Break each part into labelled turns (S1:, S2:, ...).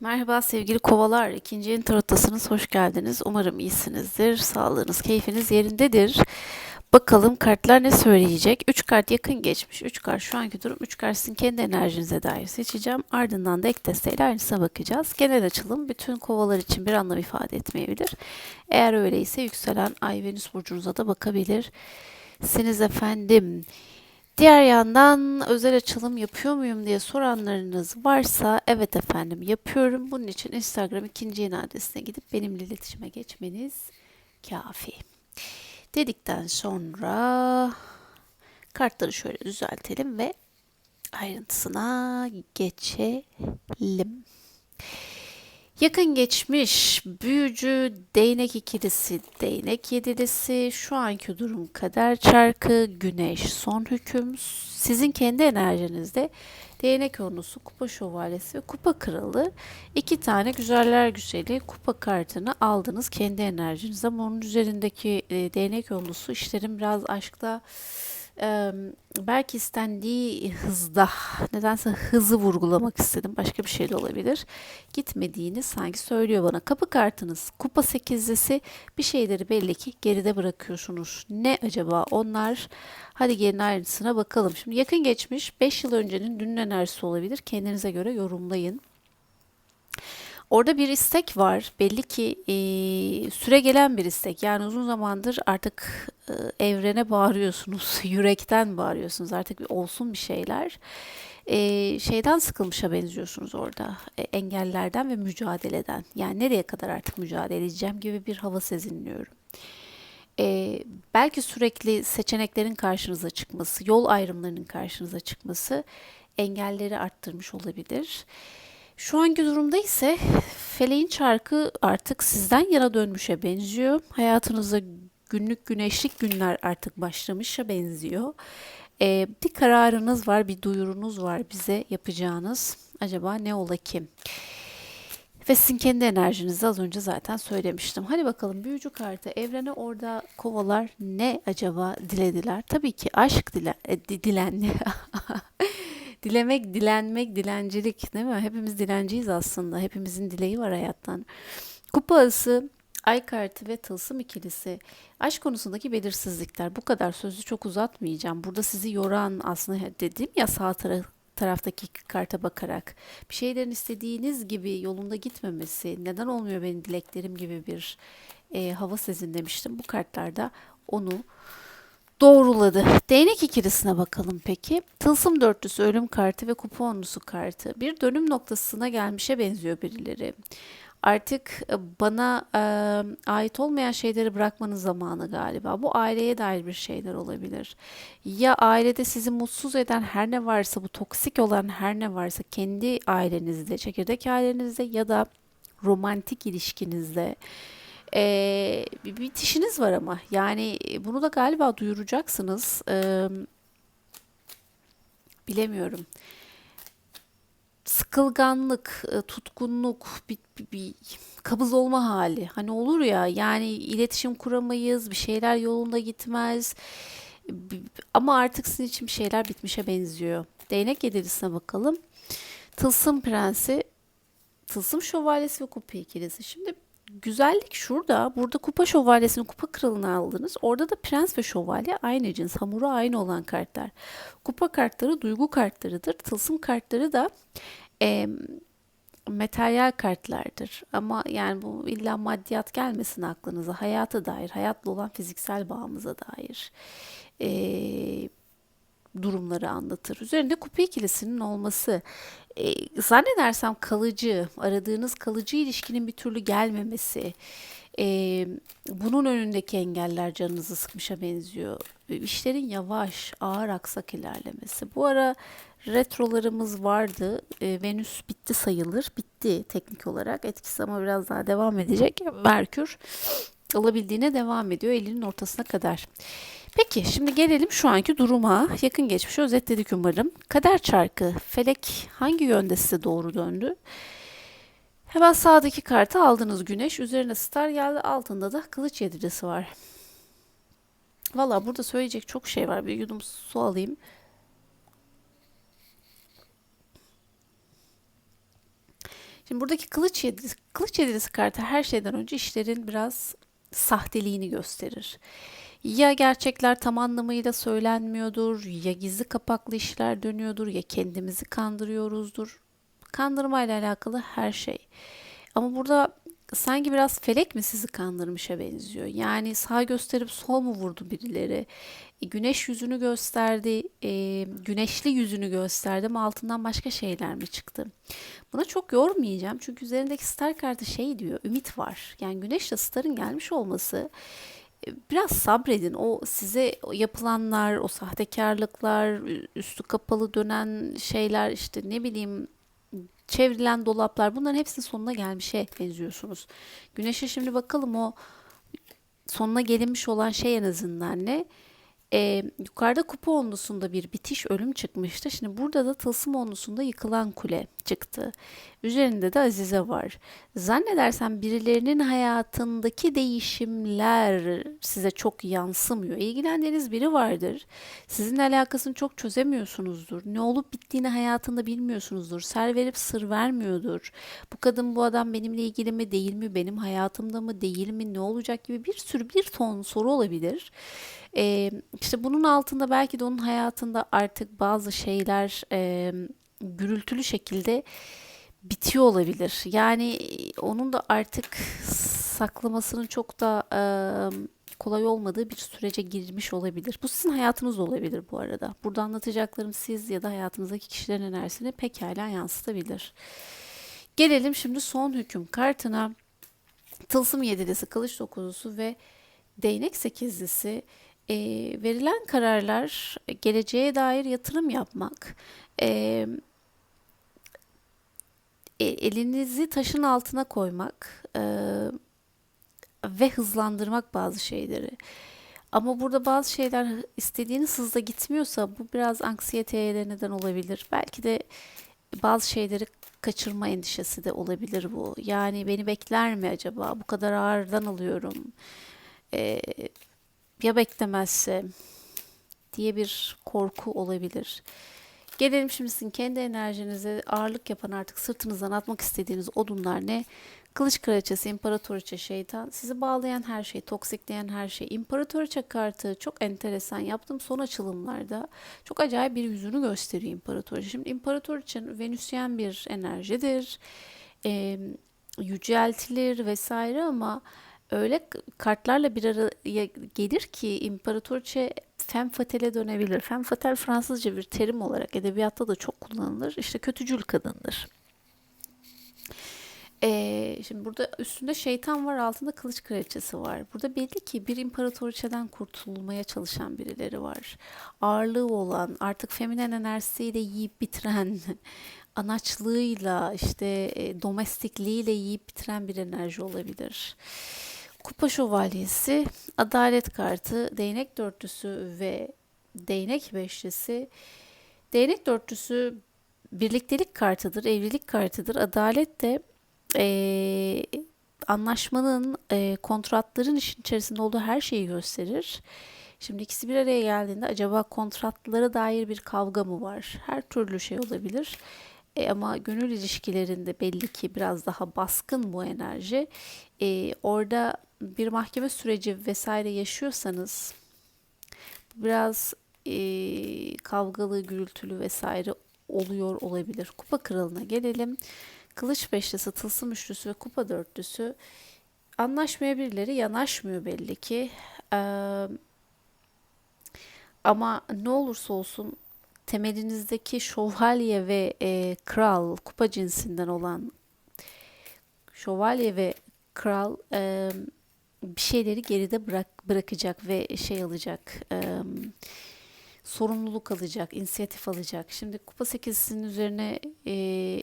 S1: Merhaba sevgili kovalar. İkinci yeni tarottasınız. Hoş geldiniz. Umarım iyisinizdir. Sağlığınız, keyfiniz yerindedir. Bakalım kartlar ne söyleyecek? 3 kart yakın geçmiş. 3 kart şu anki durum. 3 kart sizin kendi enerjinize dair seçeceğim. Ardından da ek desteğiyle aynısına bakacağız. Genel açılım bütün kovalar için bir anlam ifade etmeyebilir. Eğer öyleyse yükselen Ay Venüs burcunuza da bakabilirsiniz efendim. Diğer yandan özel açılım yapıyor muyum diye soranlarınız varsa evet efendim yapıyorum. Bunun için Instagram ikinci yeni adresine gidip benimle iletişime geçmeniz kafi. Dedikten sonra kartları şöyle düzeltelim ve ayrıntısına geçelim. Yakın geçmiş büyücü değnek ikilisi, değnek yedilisi, şu anki durum kader çarkı, güneş son hüküm, sizin kendi enerjinizde değnek onlusu, kupa şövalyesi ve kupa kralı. İki tane güzeller güzeli kupa kartını aldınız. Kendi enerjinize ama onun üzerindeki e, değnek onlusu işlerin biraz aşkla e, belki istendiği hızda nedense hızı vurgulamak istedim. Başka bir şey de olabilir. Gitmediğini sanki söylüyor bana. Kapı kartınız kupa sekizlisi bir şeyleri belli ki geride bırakıyorsunuz. Ne acaba onlar? Hadi gelin ayrıntısına bakalım. Şimdi yakın geçmiş 5 yıl öncenin dünün enerjisi olabilir. Kendinize göre yorumlayın. Orada bir istek var. Belli ki e, süre gelen bir istek. Yani uzun zamandır artık e, evrene bağırıyorsunuz. Yürekten bağırıyorsunuz. Artık olsun bir şeyler. E, şeyden sıkılmışa benziyorsunuz orada. E, engellerden ve mücadeleden. Yani nereye kadar artık mücadele edeceğim gibi bir hava sezinliyorum. E, belki sürekli seçeneklerin karşınıza çıkması, yol ayrımlarının karşınıza çıkması engelleri arttırmış olabilir. Şu anki durumda ise feleğin çarkı artık sizden yana dönmüşe benziyor. Hayatınızda günlük güneşlik günler artık başlamışa benziyor. Ee, bir kararınız var, bir duyurunuz var bize yapacağınız. Acaba ne ola ki? Ve sizin kendi enerjinizi az önce zaten söylemiştim. Hadi bakalım büyücü kartı evrene orada kovalar ne acaba dilediler? Tabii ki aşk dile, e, dilenli. Dilemek, dilenmek, dilencilik değil mi? Hepimiz dilenciyiz aslında. Hepimizin dileği var hayattan. Kupa ası, ay kartı ve tılsım ikilisi. Aşk konusundaki belirsizlikler. Bu kadar sözü çok uzatmayacağım. Burada sizi yoran aslında dedim ya sağ taraf taraftaki karta bakarak bir şeylerin istediğiniz gibi yolunda gitmemesi, neden olmuyor benim dileklerim gibi bir e, hava sezinlemiştim. Bu kartlarda onu doğruladı. Değnek ikilisine bakalım peki. Tılsım dörtlüsü ölüm kartı ve kupa onlusu kartı. Bir dönüm noktasına gelmişe benziyor birileri. Artık e, bana e, ait olmayan şeyleri bırakmanın zamanı galiba. Bu aileye dair bir şeyler olabilir. Ya ailede sizi mutsuz eden her ne varsa, bu toksik olan her ne varsa kendi ailenizde, çekirdek ailenizde ya da romantik ilişkinizde ee, bir bitişiniz var ama yani bunu da galiba duyuracaksınız. Ee, bilemiyorum. Sıkılganlık, e, tutkunluk, bir, bir, bir kabız olma hali. Hani olur ya yani iletişim kuramayız, bir şeyler yolunda gitmez. Ama artık sizin için bir şeyler bitmişe benziyor. Değnek yedilisine bakalım. Tılsım prensi, tılsım şövalyesi ve kupa ikilisi. Şimdi güzellik şurada. Burada kupa şövalyesini kupa kralını aldınız. Orada da prens ve şövalye aynı cins. Hamuru aynı olan kartlar. Kupa kartları duygu kartlarıdır. Tılsım kartları da e, materyal kartlardır. Ama yani bu illa maddiyat gelmesin aklınıza. Hayata dair, hayatla olan fiziksel bağımıza dair. E, durumları anlatır. Üzerinde kupa ikilisinin olması e, zannedersem kalıcı, aradığınız kalıcı ilişkinin bir türlü gelmemesi, e, bunun önündeki engeller canınızı sıkmışa benziyor. İşlerin yavaş, ağır aksak ilerlemesi. Bu ara retrolarımız vardı. E, Venüs bitti sayılır. Bitti teknik olarak. Etkisi ama biraz daha devam edecek. Merkür alabildiğine devam ediyor elinin ortasına kadar. Peki şimdi gelelim şu anki duruma. Yakın geçmişi özetledik umarım. Kader çarkı, felek hangi yönde size doğru döndü? Hemen sağdaki kartı aldınız güneş. Üzerine star geldi. Altında da kılıç yedirisi var. Valla burada söyleyecek çok şey var. Bir yudum su alayım. Şimdi buradaki kılıç yedilisi, kılıç yedilisi kartı her şeyden önce işlerin biraz sahteliğini gösterir. Ya gerçekler tam anlamıyla söylenmiyordur, ya gizli kapaklı işler dönüyordur, ya kendimizi kandırıyoruzdur. Kandırmayla alakalı her şey. Ama burada sanki biraz felek mi sizi kandırmışa benziyor. Yani sağ gösterip sol mu vurdu birileri? E, güneş yüzünü gösterdi, e, güneşli yüzünü gösterdi ama altından başka şeyler mi çıktı? Buna çok yormayacağım çünkü üzerindeki star kartı şey diyor, ümit var. Yani güneşle starın gelmiş olması biraz sabredin. O size yapılanlar, o sahtekarlıklar, üstü kapalı dönen şeyler işte ne bileyim çevrilen dolaplar bunların hepsinin sonuna gelmişe benziyorsunuz. Güneşe şimdi bakalım o sonuna gelinmiş olan şey en azından ne? Ee, yukarıda kupa onlusunda bir bitiş ölüm çıkmıştı. Şimdi burada da tılsım onlusunda yıkılan kule çıktı. Üzerinde de Azize var. Zannedersem birilerinin hayatındaki değişimler size çok yansımıyor. İlgilendiğiniz biri vardır. Sizinle alakasını çok çözemiyorsunuzdur. Ne olup bittiğini hayatında bilmiyorsunuzdur. Ser verip sır vermiyordur. Bu kadın bu adam benimle ilgili mi değil mi? Benim hayatımda mı değil mi? Ne olacak gibi bir sürü bir ton soru olabilir. Ee, işte bunun altında belki de onun hayatında artık bazı şeyler e, gürültülü şekilde bitiyor olabilir. Yani onun da artık saklamasının çok da e, kolay olmadığı bir sürece girmiş olabilir. Bu sizin hayatınız olabilir bu arada. Burada anlatacaklarım siz ya da hayatınızdaki kişilerin enerjisini pekala yansıtabilir. Gelelim şimdi son hüküm kartına. Tılsım yedilisi, kılıç dokuzusu ve değnek sekizlisi e, verilen kararlar geleceğe dair yatırım yapmak, e, e, elinizi taşın altına koymak e, ve hızlandırmak bazı şeyleri. Ama burada bazı şeyler istediğiniz hızla gitmiyorsa bu biraz anksiyeteye de neden olabilir. Belki de bazı şeyleri kaçırma endişesi de olabilir bu. Yani beni bekler mi acaba? Bu kadar ağırdan alıyorum. Ee, ya beklemezse diye bir korku olabilir. Gelelim şimdi sizin kendi enerjinize ağırlık yapan artık sırtınızdan atmak istediğiniz odunlar ne? Kılıç kraliçesi, imparatoriçe, şeytan, sizi bağlayan her şey, toksikleyen her şey. İmparatoriçe kartı çok enteresan. Yaptığım son açılımlarda çok acayip bir yüzünü gösteriyor imparatoriçe. Şimdi imparatoriçenin venüsyen bir enerjidir. E, yüceltilir vesaire ama öyle kartlarla bir araya gelir ki imparatoriçe femme fatale dönebilir. Femme fatale Fransızca bir terim olarak edebiyatta da çok kullanılır. İşte kötücül kadındır. Ee, şimdi burada üstünde şeytan var, altında kılıç kraliçesi var. Burada belli ki bir imparatoriçeden kurtulmaya çalışan birileri var. Ağırlığı olan, artık feminen enerjisiyle yiyip bitiren, anaçlığıyla, işte e, domestikliğiyle yiyip bitiren bir enerji olabilir. Kupa şövalyesi, adalet kartı, değnek dörtlüsü ve değnek beşlisi. Değnek dörtlüsü birliktelik kartıdır, evlilik kartıdır. Adalet de e, anlaşmanın, e, kontratların işin içerisinde olduğu her şeyi gösterir. Şimdi ikisi bir araya geldiğinde acaba kontratlara dair bir kavga mı var? Her türlü şey olabilir. E, ama gönül ilişkilerinde belli ki biraz daha baskın bu enerji. E, orada bir mahkeme süreci vesaire yaşıyorsanız biraz e, kavgalı, gürültülü vesaire oluyor olabilir. Kupa kralına gelelim. Kılıç beşlisi, tılsım üçlüsü ve kupa dörtlüsü anlaşmaya birileri yanaşmıyor belli ki. Ee, ama ne olursa olsun temelinizdeki şövalye ve e, kral kupa cinsinden olan şövalye ve kral e, bir şeyleri geride bırak bırakacak ve şey alacak. E, sorumluluk alacak, inisiyatif alacak. Şimdi kupa 8'sinin üzerine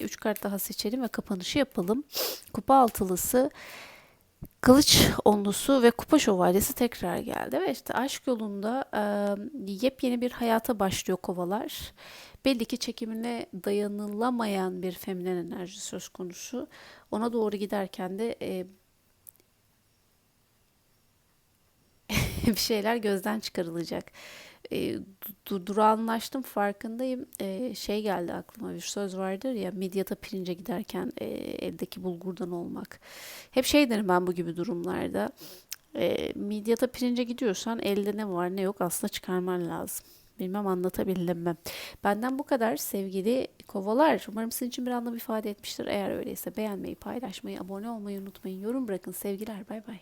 S1: 3 e, kart daha seçelim ve kapanışı yapalım. Kupa altılısı, kılıç onlusu ve kupa şövalyesi tekrar geldi. Ve işte aşk yolunda e, yepyeni bir hayata başlıyor kovalar. Belli ki çekimine dayanılamayan bir feminen enerji söz konusu. Ona doğru giderken de e, bir şeyler gözden çıkarılacak. E, du- farkındayım. E, şey geldi aklıma bir söz vardır ya midyata pirince giderken e, eldeki bulgurdan olmak. Hep şey derim ben bu gibi durumlarda. E, midyata pirince gidiyorsan elde ne var ne yok aslında çıkarman lazım. Bilmem anlatabildim mi? Benden bu kadar sevgili kovalar. Umarım sizin için bir anlam ifade etmiştir. Eğer öyleyse beğenmeyi, paylaşmayı, abone olmayı unutmayın. Yorum bırakın. Sevgiler. Bay bay.